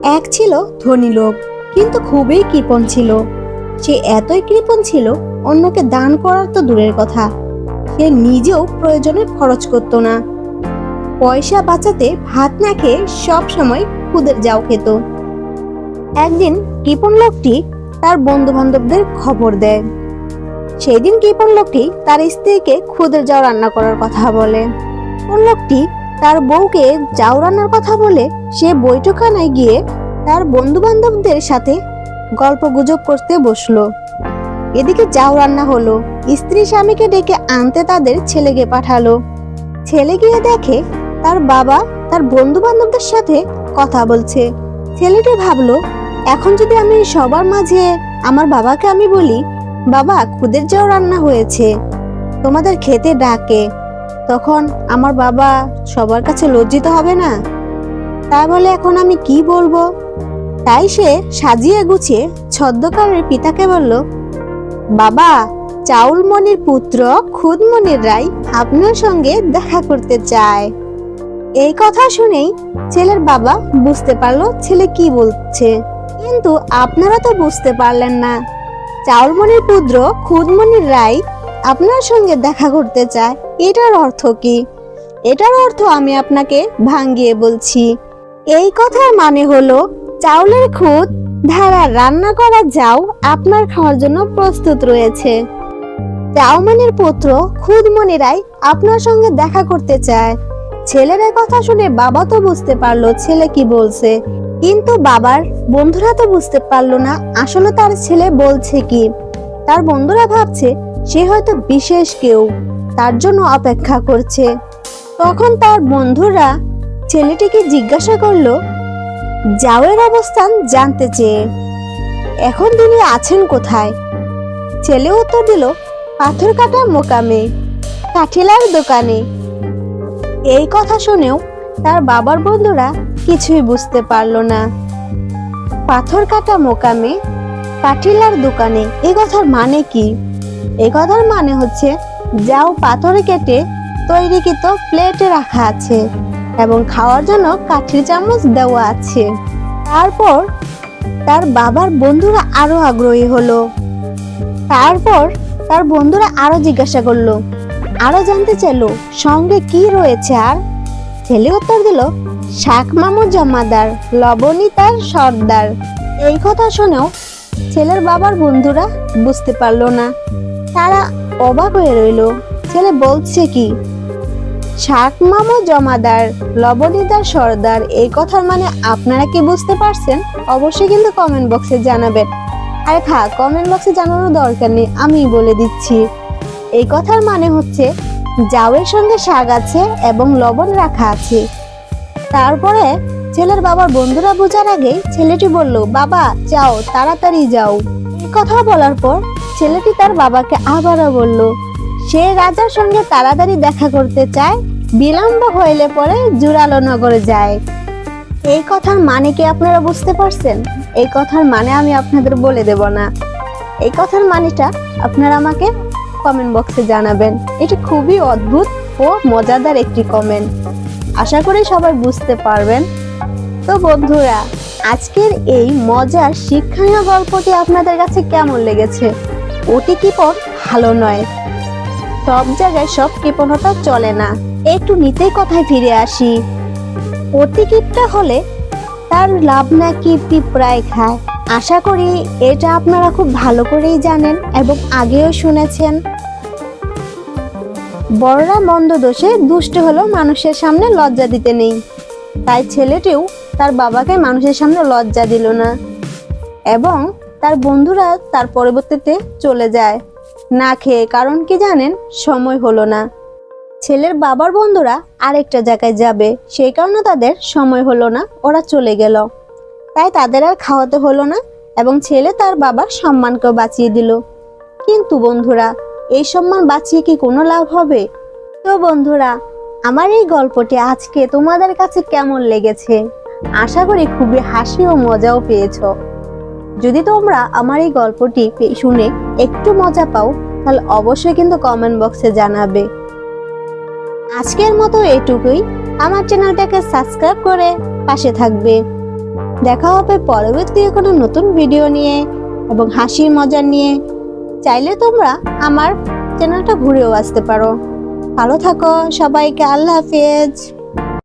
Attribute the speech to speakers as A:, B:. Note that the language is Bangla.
A: এক ছিল ধনী লোক, কিন্তু খুবই কৃপণ ছিল। সে এতই কৃপণ ছিল, অন্যকে দান করার তো দূরের কথা। সে নিজেও প্রয়োজনে খরচ করতো না। পয়সা বাঁচাতে ভাত না খেয়ে সব সময় খুদের যাও খেত। একদিন কৃপণ লোকটি তার বন্ধু বান্ধবদের খবর দেয়। সেই দিন কৃপণ লোকটি তার স্ত্রীকে খুদের যাও রান্না করার কথা বলে। কোন লোকটি তার বউকে যাও রান্নার কথা বলে সে বৈঠকখানায় গিয়ে তার বন্ধু বান্ধবদের সাথে গল্প গুজব করতে বসল। এদিকে যাও রান্না হলো। স্ত্রী স্বামীকে ডেকে আনতে তাদের ছেলেকে পাঠালো। ছেলে গিয়ে দেখে তার বাবা তার বন্ধু বান্ধবদের সাথে কথা বলছে। ছেলেটি ভাবলো, এখন যদি আমি সবার মাঝে আমার বাবাকে আমি বলি, বাবা, খুদের যাও রান্না হয়েছে। তোমাদের খেতে ডাকে তখন আমার বাবা সবার কাছে লজ্জিত হবে না? তা বলে এখন আমি কি বলব? তাই সে সাজিয়ে গুছিয়ে ছদ্মকারের পিতাকে বলল, বাবা, চাউলমণির পুত্র খুদমণির রায় আপনার সঙ্গে দেখা করতে চায়। এই কথা শুনেই ছেলের বাবা বুঝতে পারল ছেলে কি বলছে। কিন্তু আপনারা তো বুঝতে পারলেন না। চাউলমণির পুত্র খুদমণির রায় আপনার সঙ্গে দেখা করতে চায়, এটার অর্থ কি? এটার অর্থ আমি আপনাকে ভাঙ্গিয়ে বলছি। এই কথার মানে হলো, চাউলের খুদ ধারা রান্না করা যাও আপনার খাওয়ার জন্য প্রস্তুত রয়েছে। চাউমানের পুত্র খুদমণিরাই আপনার সঙ্গে দেখা করতে চায়। ছেলের কথা শুনে বাবা তো বুঝতে পারল ছেলে কি বলছে। কিন্তু বাবার বন্ধুরা তো বুঝতে পারল না আসলে তার ছেলে বলছে কি। তার বন্ধুরা ভাবছে সে হয়তো বিশেষ কেউ। তার জন্য অপেক্ষা করছে। তখন তার বন্ধুরা ছেলেটিকে জিজ্ঞাসা করল, জাওয়ের অবস্থান জানতে চেয়ে, এখন তিনি আছেন কোথায়? ছেলে উত্তর দিল, পাথর কাটা মোকামে, কাঠিলার দোকানে। এই কথা শুনেও তার বাবার বন্ধুরা কিছুই বুঝতে পারল না। পাথর কাটা মোকামে কাঠিলার দোকানে। এই কথার মানে কি? এই কথার মানে হচ্ছে, যাও পাথরে কেটে তৈরিকৃত প্লেটে রাখা আছে এবং খাওয়ার জন্য কাঠির চামচ দেওয়া আছে। তারপর তার বাবার বন্ধুরা আরও আগ্রহী হলো। তারপর তার বন্ধুরা আরও জিজ্ঞাসা করল, আরও জানতে চাইলো, সঙ্গে কি রয়েছে আর? ছেলে উত্তর দিল, শাক মামু জমাদার লবণী তার সর্দার। এই কথা শুনেও ছেলের বাবার বন্ধুরা বুঝতে পারল না। তারা অবাক হয়ে রইল। ছেলে বলছে কি, শাক মামু জমাদার লবণীদার সর্দার, এই কথার মানে আপনারা কি বুঝতে পারছেন? অবশ্যই কিন্তু কমেন্ট বক্সে জানাবেন। আরে খা কমেন্ট বক্সে জানানোর দরকার নেই আমি বলে দিচ্ছি। এই কথার মানে হচ্ছে, জাউয়ের সঙ্গে শাক আছে এবং লবণ রাখা আছে। তারপরে ছেলের বাবার বন্ধুরা বোঝার আগেই ছেলেটি বলল, বাবা, যাও, তাড়াতাড়ি যাও। কথা বলার পর ছেলেটি তার বাবাকে আবারও বলল, সে রাজার সঙ্গে তাড়াতাড়ি দেখা করতে চায়, বিলম্ব হইলে পরে জুরালো নগরে যায়। এই কথার মানে কি আপনারা বুঝতে পারছেন? এই কথার মানে আমি আপনাদের বলে দেব না। এই কথার মানেটা আপনারা আমাকে কমেন্ট বক্সে জানাবেন। এটি খুবই অদ্ভুত ও মজাদার একটি কমেন্ট আশা করি সবাই বুঝতে পারবেন। তো বন্ধুরা, আজকের এই মজার শিক্ষণীয় গল্পটি আপনাদের কাছে কেমন লেগেছে? ওটি কিপন ভালো নয়। সব জায়গায় সব কৃপণতা চলে না। একটু নিতেই কথায় ফিরে আসি। অতিকিপটা হলে তার লাভ নাকি পিঁপড়ায় খায়। আশা করি এটা আপনারা খুব ভালো করেই জানেন এবং আগেও শুনেছেন। বড়রা মন্দ দোষে দুষ্ট হলেও মানুষের সামনে লজ্জা দিতে নেই। তাই ছেলেটিও তার বাবাকে মানুষের সামনে লজ্জা দিল না। এবং তার বন্ধুরা তার পরবর্তীতে চলে যায়। না খেয়ে কারণ কি জানেন? সময় হলো না। ছেলের বাবার বন্ধুরা আরেকটা জায়গায় যাবে। সেই কারণে তাদের সময় হলো না। ওরা চলে গেল। তাই তাদের আর খাওয়াতে হলো না এবং ছেলে তার বাবার সম্মানকেও বাঁচিয়ে দিল। কিন্তু বন্ধুরা, এই সম্মান বাঁচিয়ে কি কোনো লাভ হবে? তো বন্ধুরা, আমার এই গল্পটি আজকে তোমাদের কাছে কেমন লেগেছে? আশা করি খুবই হাসি ও মজাও পেয়েছ। যদি তোমরা আমার এই গল্পটি শুনে একটু মজা পাও, তাহলে অবশ্যই কিন্তু কমেন্ট বক্সে জানাবে। আজকের মতো এটুকুই। আমার চ্যানেলটাকে সাবস্ক্রাইব করে পাশে থাকবে। দেখা হবে পরবর্তী কোনো নতুন ভিডিও নিয়ে এবং হাসির মজা নিয়ে। চাইলে তোমরা আমার চ্যানেলটা ঘুরেও আসতে পারো। ভালো থাকো, সবাইকে আল্লাহ হাফেজ।